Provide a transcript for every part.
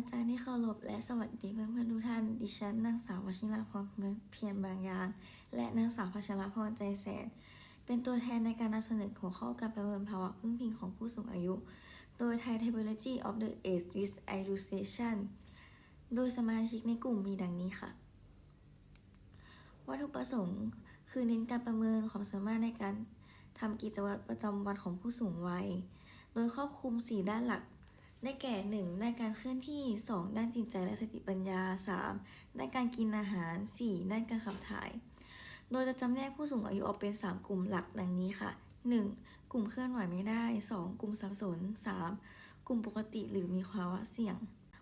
อาจารย์ที่เคารพและสวัสดีเพื่อนเพื่อนทุกท่าน ดิฉันนางสาววชิราพรเพียรบางยาง และนางสาวพัชรพรใจแสน เป็นตัวแทนในการนำเสนอหัวข้อการประเมินภาวะพึ่งพิงของผู้สูงอายุ โดย Thai Typology of the Age with Illustration โดยสมาชิกในกลุ่มมีดังนี้ค่ะ วัตถุประสงค์ คือเน้นการประเมินความสามารถในการทำกิจวัตรประจำวันของผู้สูงวัย โดยครอบคลุม 4 ด้านหลัก ได้แก่ 1. ด้านการเคลื่อนที่ 2. ด้านจิตใจและสติปัญญา 3. ด้านการกินอาหาร 4. ด้านการขับถ่าย โดยจะจำแนกผู้สูงอายุออกเป็น 3 กลุ่มหลักดังนี้ค่ะ 1. กลุ่มเคลื่อนไหวไม่ได้ 2. กลุ่มสับสน 3. กลุ่มปกติหรือมีภาวะเสี่ยง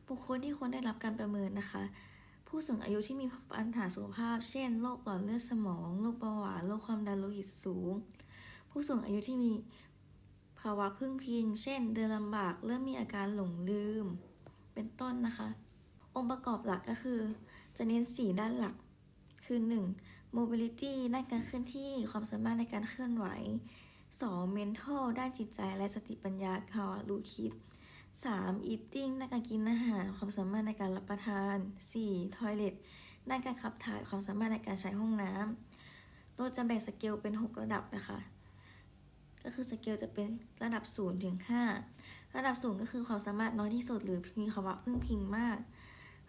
บุคคลที่ควรได้รับการประเมินนะคะ ผู้สูงอายุที่มีปัญหาสุขภาพ เช่น โรคหลอดเลือดสมอง โรคเบาหวาน โรคความดันโลหิตสูง ผู้สูงอายุที่มี ภาวะพึ่งพิง เช่น เดินลำบากเริ่มมีอาการหลงลืม เป็นต้นนะคะ องค์ประกอบหลักก็คือ จะเน้น4ด้านหลัก คือ 1. mobility ด้านการเคลื่อนที่ความสามารถในการเคลื่อนไหว 2. mental ด้านจิตใจและสติปัญญาภาวรู้คิด 3. eating ด้านการกินอาหาร ความสามารถในการรับประทาน 4. toilet ด้านการขับถ่ายความสามารถในการใช้ห้องน้ำโดยจะแบ่งสเกลเป็น 6 ระดับนะคะ คือสเกลจะเป็นระดับ0ถึง5ระดับ0ก็คือความสามารถน้อยที่สุด หรือมีภาวะพึ่งพิงมาก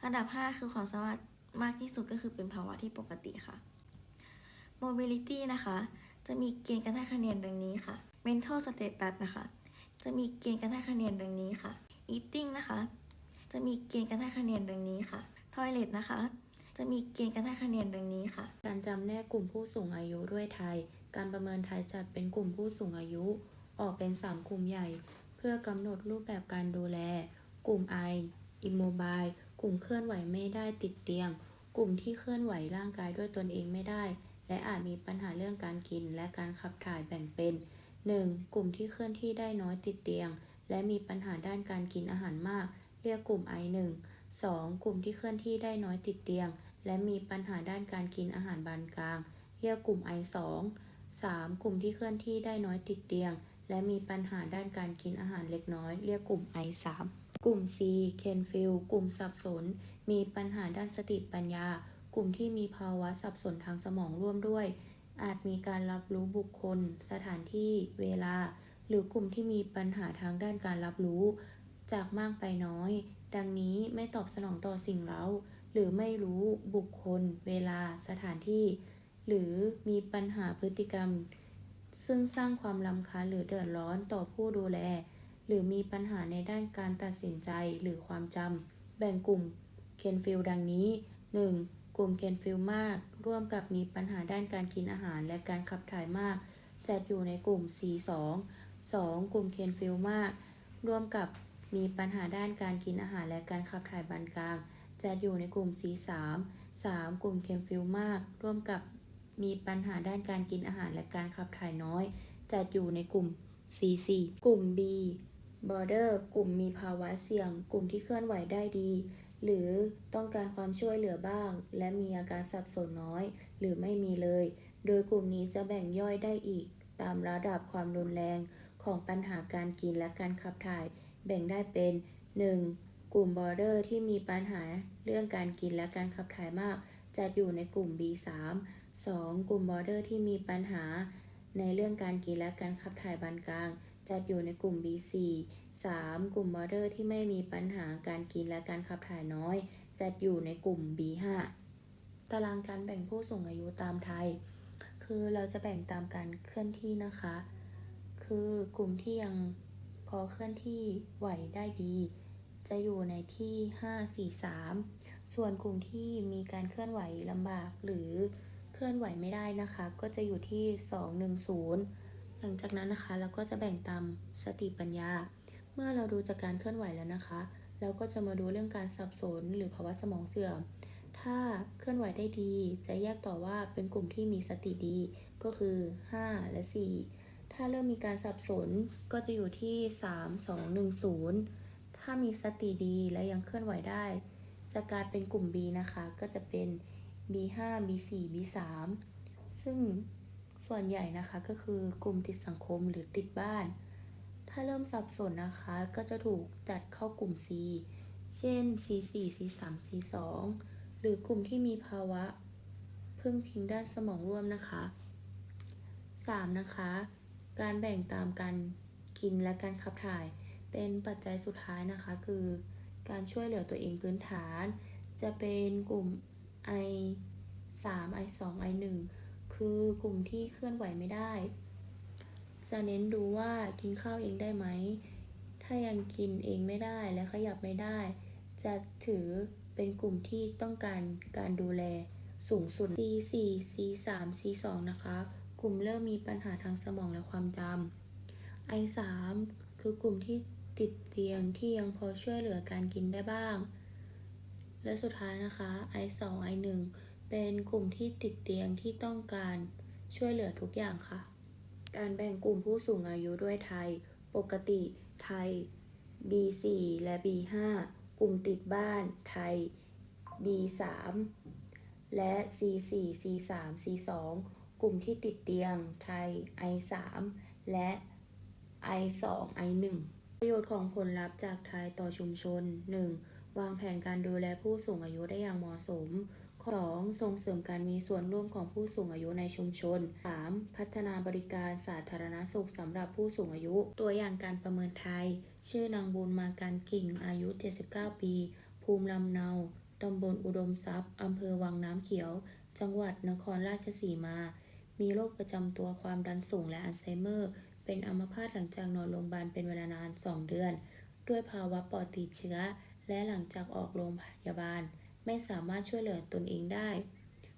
ระดับ 5 คือความสามารถมากที่สุดก็คือเป็นภาวะที่ปกติค่ะ mobility นะคะ จะมีเกณฑ์การให้คะแนนดังนี้ค่ะ mental status นะคะ จะมีเกณฑ์การให้คะแนนดังนี้ค่ะ eating นะคะ จะมีเกณฑ์การให้คะแนนดังนี้ค่ะ toilet นะคะ จะมีเกณฑ์การให้คะแนนดังนี้ค่ะ การจำแนกกลุ่มผู้สูงอายุด้วยไทย การประเมินไทยจัดเป็นกลุ่มผู้สูงอายุ ออกเป็น 3 กลุ่มใหญ่ เพื่อกำหนดรูปแบบการดูแล กลุ่ม I Immobile กลุ่มเคลื่อนไหวไม่ได้ติดเตียง กลุ่มที่เคลื่อนไหวร่างกายด้วยตนเองไม่ได้ และอาจมีปัญหาเรื่องการกินและการขับถ่ายแบ่งเป็น 1. กลุ่มที่เคลื่อนที่ได้น้อยติดเตียง และมีปัญหาด้านการกินอาหารมาก เรียกกลุ่ม I1 2. กลุ่มที่เคลื่อนที่ได้น้อยติดเตียง และมีปัญหาด้านการกินอาหารบานกลาง เรียกกลุ่ม I2 3. กลุ่มที่เคลื่อนที่ได้น้อยติดเตียง และมีปัญหาด้านการกินอาหารเล็กน้อย เรียกกลุ่ม I3 กลุ่ม C เคนฟิลกลุ่มสับสน มีปัญหาด้านสติปัญญา กลุ่มที่มีภาวะสับสนทางสมองร่วมด้วย อาจมีการรับรู้บุคคล สถานที่ เวลา หรือกลุ่มที่มีปัญหาทางด้านการรับรู้ จากมากไปน้อย ดังนี้ไม่ตอบสนองต่อสิ่งเร้า หรือไม่รู้บุคคล เวลา สถานที่ หรือมีปัญหาพฤติกรรม ซึ่งสร้างความรำคาญหรือเดือดร้อนต่อผู้ดูแล หรือมีปัญหาในด้านการตัดสินใจหรือความจำแบ่งกลุ่มเคนฟิลดังนี้ 1. กลุ่มเคนฟิลมาก ร่วมกับมีปัญหาด้านการกินอาหารและการขับถ่ายมาก จัดอยู่ในกลุ่ม C2 2. กลุ่มเคนฟิลมาก ร่วมกับมีปัญหาด้านการกินอาหารและการขับถ่ายบานกลาง จัดอยู่ในกลุ่ม C3 3. กลุ่มเคนฟิลมาก ร่วมกับ มีปัญหาด้านการกินอาหารและการขับถ่ายน้อย จัดอยู่ในกลุ่ม C4 กลุ่ม B border กลุ่มมีภาวะเสี่ยง กลุ่มที่เคลื่อนไหวได้ดี หรือต้องการความช่วยเหลือบ้าง และมีอาการสับสนน้อย หรือไม่มีเลย โดยกลุ่มนี้จะแบ่งย่อยได้อีก ตามระดับความรุนแรงของปัญหาการกินและการขับถ่าย แบ่งได้เป็น 1. กลุ่ม border ที่มีปัญหาเรื่องการกินและการขับถ่ายมากจัดอยู่ในกลุ่ม B3 2. กลุ่ม border ที่มีปัญหาในเรื่องการกินและการขับถ่ายบานกลาง จัดอยู่ในกลุ่ม B4 3. กลุ่ม border ที่ไม่มีปัญหาการกินและการขับถ่ายน้อย จัดอยู่ในกลุ่ม B5 ตารางการแบ่งผู้สูงอายุตามไทย คือเราจะแบ่งตามการเคลื่อนที่นะคะ คือกลุ่มที่ยังพอเคลื่อนที่ไหวได้ดี จะอยู่ในที่ 5 4 3 ส่วนกลุ่มที่มีการเคลื่อนไหวลำบากหรือ เคลื่อนไหวไม่ได้นะคะ ก็จะอยู่ที่ 210 หลังจากนั้นนะคะเราก็จะแบ่งตามสติปัญญา เมื่อเราดูจากการเคลื่อนไหวแล้วนะคะ เราก็จะมาดูเรื่องการสับสนหรือภาวะสมองเสื่อม ถ้าเคลื่อนไหวได้ดี จะแยกต่อว่าเป็นกลุ่มที่มีสติดีก็คือ 5 และ 4 ถ้าเริ่มมีการสับสนก็จะอยู่ที่ 3 2 1 0 ถ้ามีสติดีและยังเคลื่อนไหวได้ จะกลายเป็นกลุ่ม B นะคะ ก็จะเป็น B5 B4 B3 ซึ่งส่วนใหญ่นะคะก็คือกลุ่มติดสังคมหรือติดบ้าน ถ้าเริ่มสับสนนะคะก็จะถูกจัดเข้ากลุ่ม C เช่น C4 C3 C2 หรือกลุ่มที่มีภาวะ พึ่งพิงด้านสมองร่วมนะคะ 3. นะคะ การแบ่งตามการกินและการขับถ่าย เป็นปัจจัยสุดท้ายนะคะ คือ การช่วยเหลือตัวเองพื้นฐาน จะเป็นกลุ่ม I 3 I 2 I 1คือกลุ่มที่เคลื่อนไหวไม่ได้ จะเน้นดูว่ากินข้าวเองได้ไหม ถ้ายังกินเองไม่ได้และขยับไม่ได้ จะถือเป็นกลุ่มที่ต้องการการดูแลสูงสุด C4 C3 C2 นะคะ กลุ่มเริ่มมีปัญหาทางสมองและความจำ I3 คือกลุ่มที่ติดเตียงที่ยังพอช่วยเหลือการกินได้บ้าง และสุดท้ายนะคะ I2 I1 เป็นกลุ่มที่ติดเตียงที่ต้องการช่วยเหลือทุกอย่างค่ะ การแบ่งกลุ่มผู้สูงอายุด้วยไทย ปกติไทย B4 และ B5 กลุ่มติดบ้านไทย B3 และ C4 C3 C2 กลุ่มที่ติดเตียงไทย I3 และ I2 I1 ประโยชน์ของผลลัพธ์จากไทยต่อชุมชน 1. วางแผนการดูแลผู้สูงอายุได้อย่างเหมาะสม 2. ส่งเสริมการมีส่วนร่วมของผู้สูงอายุในชุมชน 3. พัฒนาบริการสาธารณสุขสำหรับผู้สูงอายุ ตัวอย่างการประเมินไทย ชื่อนางบุญมาการกิ่งอายุ 79 ปี ภูมิลำเนาตำบลอุดมทรัพย์อำเภอวังน้ำเขียว จังหวัดนครราชสีมา มีโรคประจำตัวความดันสูงและอัลไซเมอร์ เป็นอัมพาตหลังจากนอนโรงพยาบาลเป็นเวลานาน 2 เดือน ด้วยภาวะปอดติดเชื้อ และหลังจากออกโรงพยาบาล ไม่สามารถช่วยเหลือตนเองได้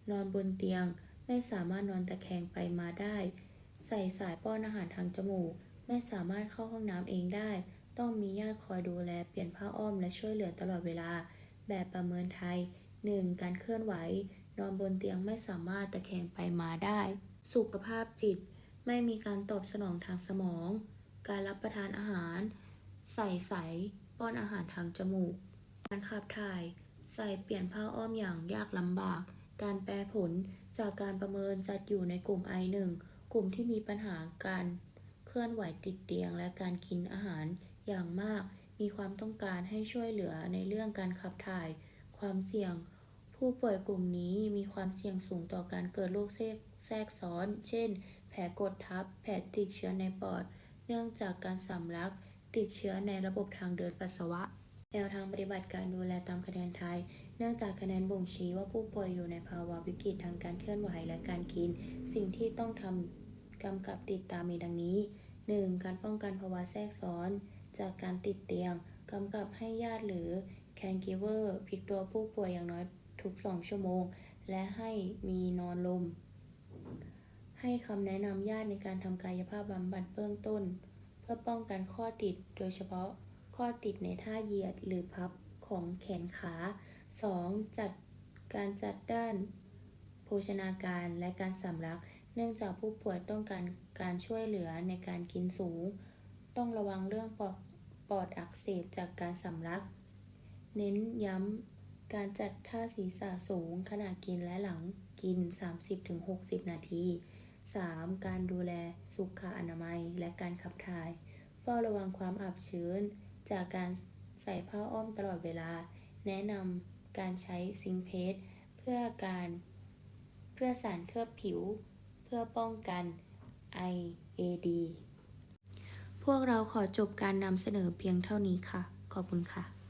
นอนบนเตียง ไม่สามารถนอนตะแคงไปมาได้ ใส่สายป้อนอาหารทางจมูก ไม่สามารถเข้าห้องน้ำเองได้ ต้องมีญาติคอยดูแลเปลี่ยนผ้าอ้อมและช่วยเหลือตลอดเวลา แบบประเมินไทย 1. การเคลื่อนไหว นอนบนเตียงไม่สามารถตะแคงไปมาได้ สุขภาพจิต ไม่มีการตอบสนองทางสมอง การรับประทานอาหาร ใส่ใส ป้อนอาหารทางจมูก การขับถ่าย ใส่เปลี่ยนผ้าอ้อมอย่างยากลำบาก การแปลผลจากการประเมินจัดอยู่ในกลุ่ม I1 กลุ่มที่มีปัญหาการเคลื่อนไหวติดเตียง และการกินอาหารอย่างมาก มีความต้องการให้ช่วยเหลือในเรื่องการขับถ่าย ความเสี่ยง ผู้ป่วยกลุ่มนี้มีความเสี่ยงสูงต่อการเกิดโรคแทรกซ้อน เช่น แผลกดทับ แผลติดเชื้อในปอด เนื่องจากการสำลัก ติดเชื้อในระบบทางเดินปัสสาวะ แนวทางปฏิบัติการดูแลตามคะแนนไทย เนื่องจากคะแนนบ่งชี้ว่าผู้ป่วยอยู่ในภาวะวิกฤตทางการเคลื่อนไหวและการกิน สิ่งที่ต้องทำกำกับติดตามมีดังนี้ 1. การป้องกันภาวะแทรกซ้อน จากการติดเตียงกำกับให้ญาติหรือ caregiver พลิกตัวผู้ป่วยอย่างน้อยทุก 2 ชั่วโมง และให้มีนอนลม ให้คำแนะนำญาติในการทำกายภาพบำบัดเบื้องต้น พื่อป้องกันข้อติด โดยเฉพาะข้อติดในท่าเหยียดหรือพับของแขนขา 2. จัดการจัดด้านโภชนาการและการสำลัก เนื่องจากผู้ป่วยต้องการการช่วยเหลือในการกินสูง ต้องระวังเรื่องปอดปอดอักเสบจากการสำลัก เน้นย้ำการจัดท่าศีรษะสูงขณะกินและหลังกิน 30-60 นาที 3. การดูแลสุขอนามัยและการขับถ่าย เฝ้าระวังความอับชื้น จากการใส่ผ้าอ้อมตลอดเวลา แนะนำการใช้ซิงเพสเพื่อการเพื่อสารเคลือบผิว เพื่อป้องกัน IAD พวกเราขอจบการนำเสนอเพียงเท่านี้ค่ะ ขอบคุณค่ะ